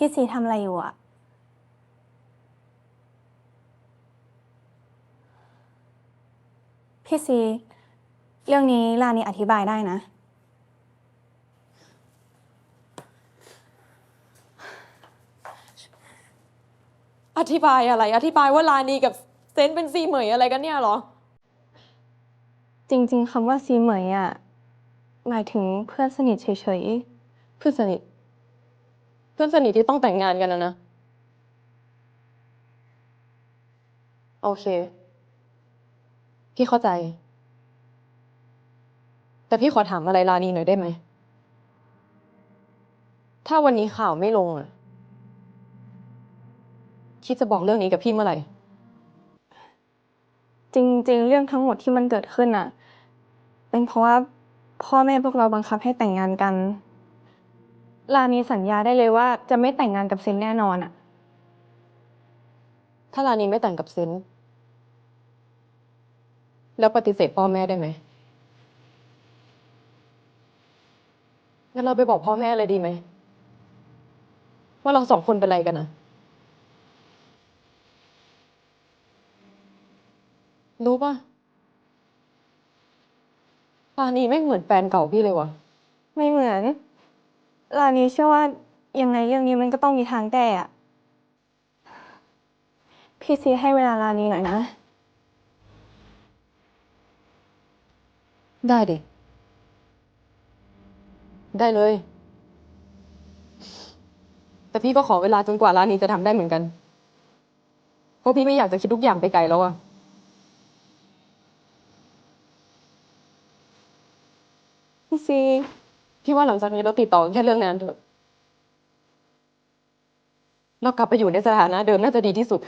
พี่ซีทำอะไรอยู่อะพี่ซี เรื่องนี้ลานีอธิบายได้นะ อธิบายอะไร อธิบายว่าลานีกับเซนเป็นซีเหมยอะไรกันเนี่ยเหรอ จริง ๆคำว่าซีเหมยอะหมายถึงเพื่อนสนิทเฉยเพื่อนสนิทเพื่อนสนิทที่ต้องแต่งงานกันนะนะ โอเค พี่เข้าใจ แต่พี่ขอถามอะไรลานีหน่อยได้ไหม ถ้าวันนี้ข่าวไม่ลงอะคิดจะบอกเรื่องนี้กับพี่เมื่อไหร่ จริง ๆ เรื่องทั้งหมดที่มันเกิดขึ้นอะเป็นเพราะว่าพ่อแม่พวกเราบังคับให้แต่งงานกัน ลานีสัญญาได้เลยว่าจะไม่แต่งงานกับเซนแน่นอนอะถ้าลานีไม่แต่งกับเซนแล้วปฏิเสธพ่อแม่ได้ไหมงั้นเราไปบอกพ่อแม่เลยดีไหม ว่าเราสองคนเป็นอะไรกันนะรู้ป่ะลานีไม่งเหมือนแฟนเก่าพี่เลยวะไม่เหมือน ลานีเชื่อว่ายังไงเรื่องนี้มันก็ต้องมีทางแก้อะพี่ซีให้เวลาลานีหน่อยนะ ได้ดิ ได้เลย แต่พี่ก็ขอเวลาจนกว่าร้านนี้จะทำได้เหมือนกัน เพราะพี่ไม่อยากจะคิดทุกอย่างไปไกลแล้วอะพี่ซี พี่ว่าหลังจากนี้เราติดต่อกันแค่เรื่องงานเถอะ เรากลับไปอยู่ในสถานะเดิมน่าจะดีที่สุด